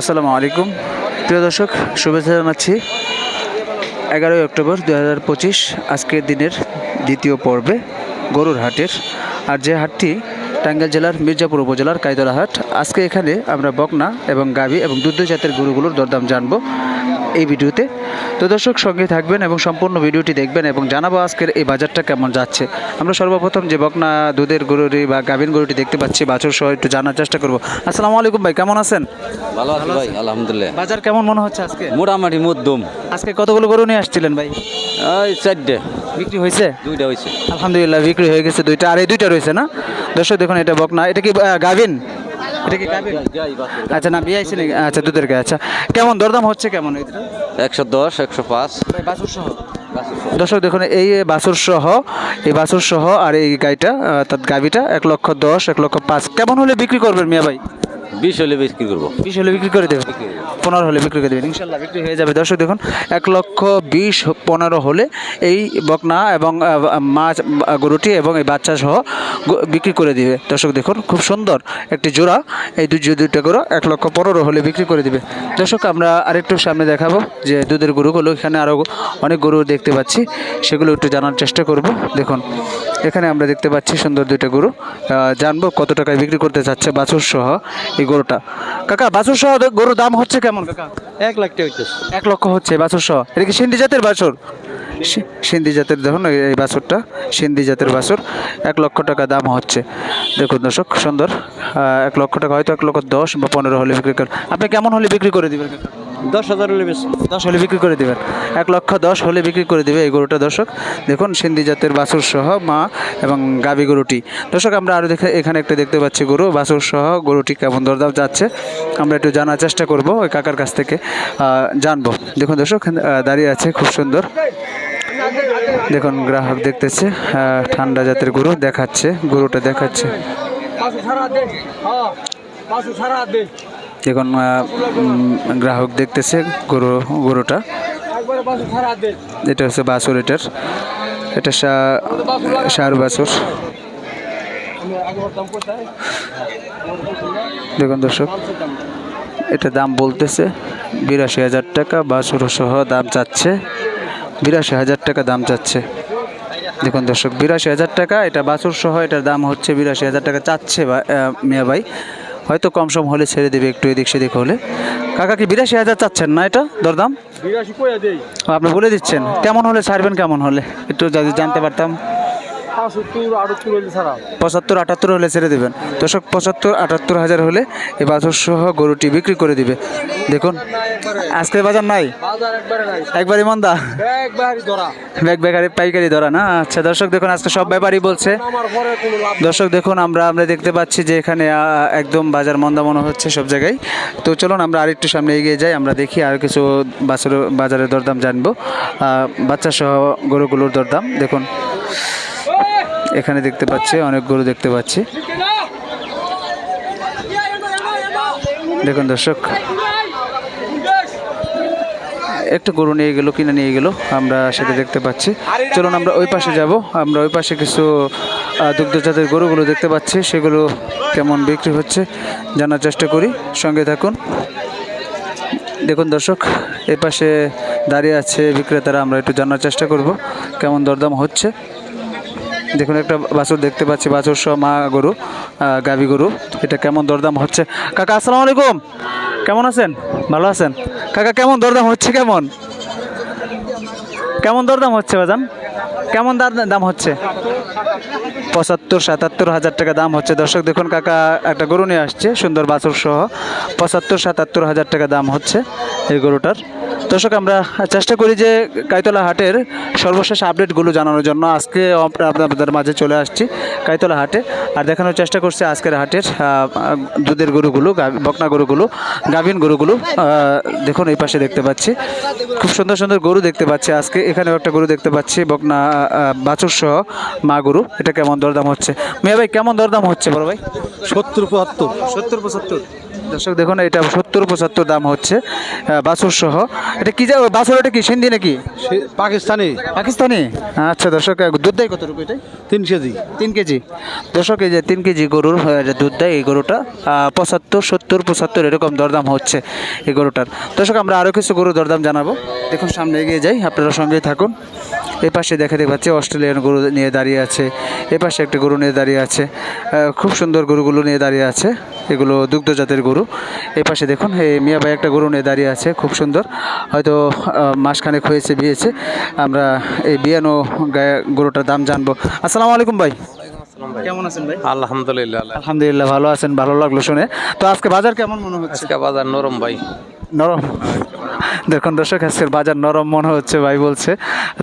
আসসালামু আলাইকুম। প্রিয় দর্শক, শুভেচ্ছা জানাচ্ছি। এগারোই অক্টোবর দু হাজার পঁচিশ, আজকের দিনের দ্বিতীয় পর্বে গরুর হাটের। আর যে হাটটি টাঙ্গাইল জেলার মির্জাপুর উপজেলার কাইতলা হাট আজকে এখানে আমরা বকনা এবং গাভী এবং দুধ জাতের গরুগুলোর দরদাম জানব। এই ভিডিওতে। তো দর্শক সঙ্গে থাকবেন এবং সম্পূর্ণ ভিডিওটি দেখবেন এবং জানাব আজকের এই বাজারটা কেমন যাচ্ছে। আমরা সর্বপ্রথম যে বকনা দুধের গরুটি বা গাভীর গরুটি দেখতে পাচ্ছি বাছুর সহ একটু জানার চেষ্টা করব। আসসালামু আলাইকুম ভাই কেমন আছেন? ভালো আছি ভাই আলহামদুলিল্লাহ। বাজার কেমন মনে হচ্ছে আজকে? মোটামুটি মধ্যম। আজকে কতগুলো গরু নিয়ে আসছিলেন ভাই? ওই চারটে। বিক্রি হয়েছে? দুইটা হয়েছে। আলহামদুলিল্লাহ বিক্রি হয়ে গেছে দুইটা আর এই দুইটা রয়েছে না? দর্শক দেখুন এটা বকনা এটা কি গাভিন এটা কি আচ্ছা না বিয়ে নাকি? আচ্ছা দুধের গায়ে আচ্ছা। কেমন দরদাম হচ্ছে কেমন? একশো দশ একশো পাঁচ। বাছুর সহ? দর্শক দেখুন এই বাছুর সহ এই বাছুর সহ আর এই গাইটা অর্থাৎ গাভিটা এক লক্ষ দশ এক লক্ষ পাঁচ। কেমন হলে বিক্রি করবেন মিয়া ভাই? বিশ হলে বিক্রি করব। বিশ হলে বিক্রি করে দেবেন? পনেরো হলে বিক্রি করে দেবেন। ইনশাল্লাহ বিক্রি হয়ে যাবে। দর্শক দেখুন, এক লক্ষ বিশ পনেরো হলে এই বকনা এবং মাছ গরুটি এবং এই বাচ্চা সহ বিক্রি করে দিবে। দর্শক দেখুন, খুব সুন্দর একটি জোড়া। এই দুই দুইটা গরু এক লক্ষ পনেরো হলে বিক্রি করে দিবে। দর্শক, আমরা আরেকটু সামনে দেখাবো যে দুধের গরুগুলো, এখানে আরও অনেক গরু দেখতে পাচ্ছি। সেগুলো একটু জানার চেষ্টা করব। দেখুন, এখানে আমরা দেখতে পাচ্ছি সুন্দর দুইটা গরু। জানব কত টাকায় বিক্রি করতে চাচ্ছে বাছুর সহ এই গরুটা। কাকা, বাছুর সহ গরুর দাম হচ্ছে কেমন কাকা? এক লাখ টাকা হচ্ছে এক লক্ষ হচ্ছে বাছর সহ। এটা কি সিন্ধি জাতের বাছর? সিন্ধি জাতের দেখুন এই- বাছরটা সিন্ধি জাতের বাছর। এক লক্ষ টাকা দাম হচ্ছে। দেখুন দর্শক সুন্দর। এক লক্ষ টাকা হয়তো এক লক্ষ দশ বা পনেরো হলে বিক্রি করেন আপনি কেমন হলে বিক্রি করে দেবেন কাকা? দশ হাজার হলে বেশ। দশ হলে বিক্রি করে দেবেন। এক লক্ষ দশ হলে বিক্রি করে দেবে এই গরুটা দর্শক। দেখুন সিন্ধি জাতের বাছুর সহ মা এবং গাবি গরুটি। দর্শক আমরা আরও দেখে এখানে একটা দেখতে পাচ্ছি গরু বাছুর সহ গরুটি কেমন দরদাম যাচ্ছে। আমরা একটু জানার চেষ্টা করব ওই কাকার কাছ থেকে আহ, জানব। দেখুন দর্শক দাঁড়িয়ে আছে খুব সুন্দর। দেখুন গ্রাহক দেখতেছে ঠান্ডা জাতের গরু দেখাচ্ছে গরুটা দেখাচ্ছে। আহ, গ্রাহক দেখতেছে গরু গরুটা। এটা হচ্ছে বাছুর এটার। এটা সার বাছুর। দেখুন দর্শক এটা দাম বলতেছে বিরাশি হাজার টাকা বাছুর সহ দাম চাচ্ছে বিরাশি হাজার টাকা দাম চাচ্ছে। দেখুন দর্শক বিরাশি হাজার টাকা এটা বাছুর সহ এটার দাম হচ্ছে বিরাশি হাজার টাকা চাচ্ছে মিয়া ভাই। হয়তো কম সম হলে ছেড়ে দেবে একটু এদিক সেদিক হলে। কাকা কি বিরাশি হাজার চাচ্ছেন না এটা? দরদাম? আপনি বলে দিচ্ছেন। কেমন হলে ছাড়বেন কেমন হলে? একটু যদি জানতে পারতাম। পাঁচাত্তর আটাত্তর হলে ছেড়ে দেবেন। দর্শক পঁচাত্তর আটাত্তর হাজার হলে এই বাছুর সহ গরুটি বিক্রি করে দিবে। দেখুন আজকের বাজার নাই? একবারই মন্দা? ব্যাগ ব্যাগারি পাইকারি ধরা না? আচ্ছা দর্শক দেখুন আজকে সব ব্যাপারই বলছে। দর্শক দেখুন আমরা আমরা দেখতে পাচ্ছি যে এখানে একদম বাজার মন্দা মনে হচ্ছে সব জায়গায়। তো চলুন আমরা আরেকটু সামনে এগিয়ে যাই। আমরা দেখি আর কিছু বাছুর বাজারের দরদাম জানব। বাচ্চা সহ গরুগুলোর দরদাম। দেখুন। এখানে দেখতে পাচ্ছি অনেক গরু দেখতে পাচ্ছি। দেখুন দর্শক, একটা গরু নিয়ে গেলো, কিনে নিয়ে গেলো, আমরা সেটা দেখতে পাচ্ছি। চলুন আমরা ওই পাশে যাব, আমরা ওই পাশে কিছু দুগ্ধজাতের গরুগুলো দেখতে পাচ্ছি, সেগুলো কেমন বিক্রি হচ্ছে জানার চেষ্টা করি, সঙ্গে থাকুন। দেখুন দর্শক এই পাশে দাঁড়িয়ে আছে বিক্রেতারা, আমরা একটু জানার চেষ্টা করব, কেমন দরদাম হচ্ছে। দেখুন, একটা বাছুর দেখতে পাচ্ছি, বাছুর সহ মা গরু গাভী গরু। এটা কেমন দরদাম হচ্ছে? কাকা, আসসালামু আলাইকুম। কেমন আছেন? ভালো আছেন? কাকা, কেমন দরদাম হচ্ছে, কেমন? কেমন দরদাম হচ্ছে, বাজান? কেমন দাম হচ্ছে? পঁচাত্তর, সাতাত্তর হাজার টাকা দাম হচ্ছে। দর্শক, দেখুন, কাকা, একটা গরু নিয়ে আসছে, সুন্দর বাছুর সহ। পঁচাত্তর, সাতাত্তর হাজার টাকা দাম হচ্ছে এই গরুটার। দর্শক আমরা চেষ্টা করি যে কাইতলা হাটের সর্বশেষ আপডেটগুলো জানানোর জন্য। আজকে আপনাদের মাঝে চলে আসছি কাইতলা হাটে। আর দেখানোর চেষ্টা করছি আজকের হাটের দুধের গরুগুলো বকনা গরুগুলো গাভীন গরুগুলো। দেখুন এই পাশে দেখতে পাচ্ছি। খুব সুন্দর সুন্দর গরু দেখতে পাচ্ছি। আজকে এখানেও একটা গরু দেখতে পাচ্ছি বকনা বাছুর সহ মা গরু। এটা কেমন দরদাম হচ্ছে? মেয়ে ভাই কেমন দরদাম হচ্ছে বড় ভাই? সত্তর পঁচাত্তর। সত্তর পঁচাত্তর। দর্শক দেখুন এটা সত্তর পঁচাত্তর দাম হচ্ছে বাছুর সহ। এটা কি যা বাছুর এটা কি? সিন্ধি নাকি? পাকিস্তানি। পাকিস্তানি? আচ্ছা দর্শক দুধ দেয় কতটুকু এটা তিন কেজি। তিন কেজি। দর্শক এই যে তিন কেজি গরুর দুধ দেয় এই গরুটা পঁচাত্তর সত্তর পঁচাত্তর এরকম দরদাম হচ্ছে এই গরুটার। দর্শক আমরা আরও কিছু গরুর দরদাম জানাব। দেখুন সামনে এগিয়ে যাই আপনারা সঙ্গেই থাকুন। এই পাশে দেখাতে পাচ্ছি অস্ট্রেলিয়ান গরু নিয়ে দাঁড়িয়ে আছে। এই পাশে একটা গরু নিয়ে দাঁড়িয়ে আছে। খুব সুন্দর গরুগুলো নিয়ে দাঁড়িয়ে আছে। এগুলো দুগ্ধ জাতের গরু। এই পাশে দেখুন এই মিয়া ভাই একটা গরু নিয়ে দাঁড়িয়ে আছে খুব সুন্দর। হয়তো মাসখানেক হয়েছে বিয়েছে। আমরা এই বিয়ানো গায়ে গরুটার দাম জানব। আসসালামু আলাইকুম ভাই। কেমন আছেন ভাই? আলহামদুলিল্লাহ। আলহামদুলিল্লাহ ভালো আছেন ভালো লাগল শুনে। তো আজকে বাজার কেমন মনে হচ্ছে? আজকে বাজার নরম ভাই। নরম। দেখুন দর্শক আজকের বাজার নরম মনে হচ্ছে ভাই বলছে।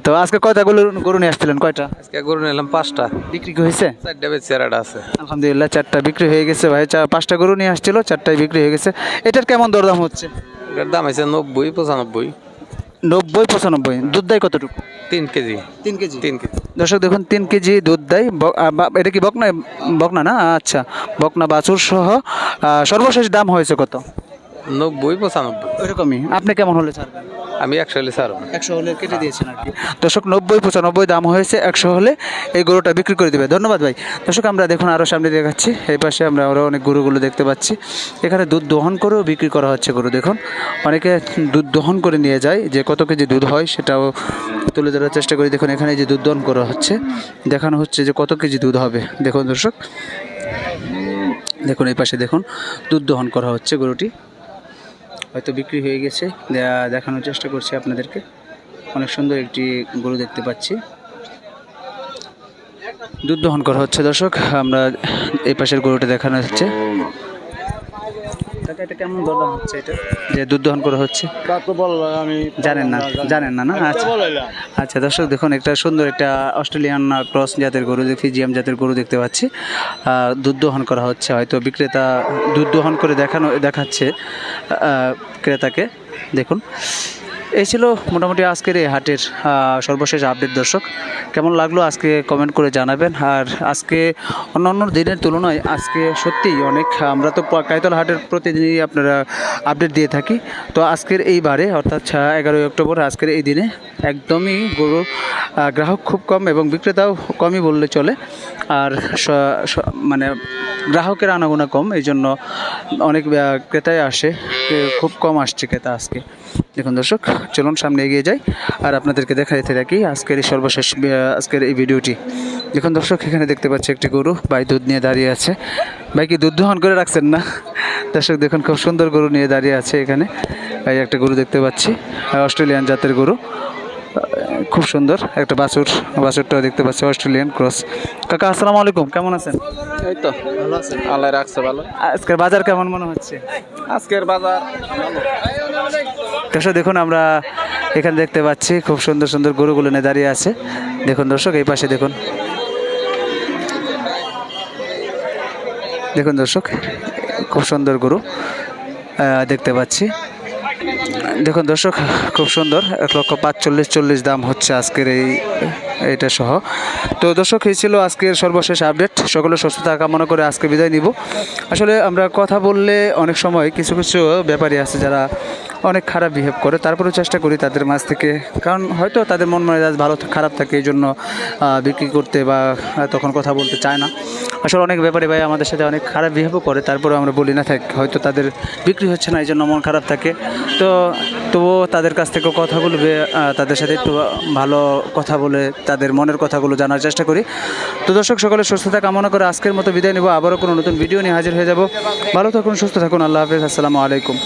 তো আজকে কয়টা গরু গরু নিয়ে আসছিলেন কয়টা? আজকে গরু নিলাম পাঁচটা। বিক্রি হয়েছে? চারটা বেশ চেরাটা আছে। আলহামদুলিল্লাহ চারটা বিক্রি হয়ে গেছে ভাই। চার পাঁচটা গরু নিয়ে আসছিল চারটায় বিক্রি হয়ে গেছে। এটার কেমন দরদাম হচ্ছে? এটার দাম আছে নব্বই পঁচানব্বই। নব্বই পঁচানব্বই। দুধ দেয় কতটুকু? তিন কেজি। তিন কেজি? তিন কেজি। দর্শক দেখুন তিন কেজি দুধ দেয়। এটা কি বকনা? বকনা না? আচ্ছা বকনা বাছুর সহ সর্বশেষ দাম হয়েছে কত? নব্বই পঁচানব্বই। ওইরকমই। আপনি কেমন হলে ছাড়বেন? আমি একশো হলে ছাড়ব। একশো হলে কেটে দিয়েছেন আর কি। দর্শক নব্বই পঁচানব্বই দাম হয়েছে একশো হলে এই গরুটা বিক্রি করে দেবে। ধন্যবাদ ভাই। দর্শক আমরা দেখুন আরও সামনে দেখাচ্ছি। এই পাশে আমরা আরও অনেক গরুগুলো দেখতে পাচ্ছি। এখানে দুধ দহন করেও বিক্রি করা হচ্ছে গরু দেখুন। অনেকে দুধ দহন করে নিয়ে যায় যে কত কেজি দুধ হয় সেটাও তুলে ধরার চেষ্টা করি। দেখুন এখানে যে দুধ দহন করা হচ্ছে দেখানো হচ্ছে যে কত কেজি দুধ হবে। দেখুন দর্শক। দেখুন এই পাশে দেখুন দুধ দহন করা হচ্ছে গরুটি। হয়তো বিক্রি হয়ে গেছে। দেখানোর চেষ্টা করছি আপনাদেরকে। অনেক সুন্দর একটি গরু দেখতে পাচ্ছি। দুধ দহন করা হচ্ছে দর্শক। আমরা এই পাশের গরুটা দেখানো হচ্ছে। এটা কেমন দরদাম হচ্ছে এটা? যে দুধ দহন করা হচ্ছে? তা তো বল আমি জানেন না জানেন না না? আচ্ছা। আচ্ছা দর্শক দেখুন একটা সুন্দর একটা অস্ট্রেলিয়ান ক্রস জাতের গরু যে ফিজিয়াম জাতের গরু দেখতে পাচ্ছি। দুধ দহন করা হচ্ছে হয়তো বিক্রেতা দুধ দহন করে দেখানো দেখাচ্ছে ক্রেতাকে। দেখুন। এই ছিল মোটামুটি আজকের এই হাটের সর্বশেষ আপডেট দর্শক। কেমন লাগল আজকে কমেন্ট করে জানাবেন। আর আজকে অন্যান্য দিনের তুলনায় আজকে সত্যিই অনেক, আমরা তো কাইতলা হাটের প্রতিদিনই আপনারা আপডেট দিয়ে থাকি। তো আজকের এই বারে, অর্থাৎ এগারোই অক্টোবর আজকের এই দিনে একদমই গরু গ্রাহক খুব কম এবং বিক্রেতাও কমই বললে চলে। আর মানে গ্রাহকের আনাগোনা কম এই জন্য অনেক ক্রেতাই আসে খুব কম আসছে ক্রেতা আজকে। দেখুন দর্শক চলুন সামনে এগিয়ে যাই আর আপনাদেরকে দেখা যেতে থাকি আজকের এই সর্বশেষ আজকের এই ভিডিওটি। দেখুন দর্শক এখানে দেখতে পাচ্ছি একটি গরু ভাই দুধ নিয়ে দাঁড়িয়ে আছে। ভাই কি দুধ দহন করে রাখছেন না? দর্শক দেখুন খুব সুন্দর গরু নিয়ে দাঁড়িয়ে আছে এখানে। এই একটা গরু দেখতে পাচ্ছি অস্ট্রেলিয়ান জাতের গরু। খুব সুন্দর একটা বাছুর বাছুরটাও দেখতে পাচ্ছি অস্ট্রেলিয়ান ক্রস। কাকা আসসালামু আলাইকুম কেমন আছেন? এই তো ভালো আছেন আল্লাহ রাখছে ভালো। আজকের বাজার কেমন মনে হচ্ছে? আজকের বাজার দর্শক দেখুন আমরা এখানে দেখতে পাচ্ছি, খুব সুন্দর সুন্দর গরুগুলো নিয়ে দাঁড়িয়ে আছে। দেখুন দর্শক, এই পাশে দেখুন। দেখুন দর্শক, খুব সুন্দর গরু দেখতে পাচ্ছি। দেখুন দর্শক, খুব সুন্দর, এক লক্ষ পাঁচচল্লিশ, চল্লিশ দাম হচ্ছে আজকের এই, এইটা সহ। তো দর্শক, এই ছিল আজকের সর্বশেষ আপডেট। সকলের সুস্থতা কামনা করে আজকে বিদায় নিব। আসলে আমরা কথা বললে অনেক সময় কিছু কিছু ব্যাপারী আছে যারা অনেক খারাপ বিহেভ করে তারপরেও চেষ্টা করি তাদের মাঝ থেকে। কারণ হয়তো তাদের মন মেজাজ ভালো খারাপ থাকে এই জন্য বিক্রি করতে বা তখন কথা বলতে চায় না। আসলে অনেক ব্যাপারে ভাই আমাদের সাথে অনেক খারাপ বিহেভও করে তারপরেও আমরা বলি না থাক হয়তো তাদের বিক্রি হচ্ছে না এই জন্য মন খারাপ থাকে। তো তবুও তাদের কাছ থেকেও কথাগুলো বে- আহ, তাদের সাথে একটু ভালো কথা বলে তাদের মনের কথাগুলো জানার চেষ্টা করি। তো দর্শক সকলে সুস্থতা কামনা করে আজকের মতো বিদায় নেব। আবারও কোনো নতুন ভিডিও নিয়ে হাজির হয়ে যাব। ভালো থাকুন সুস্থ থাকুন আল্লাহ হাফিজ আসসালামু আলাইকুম।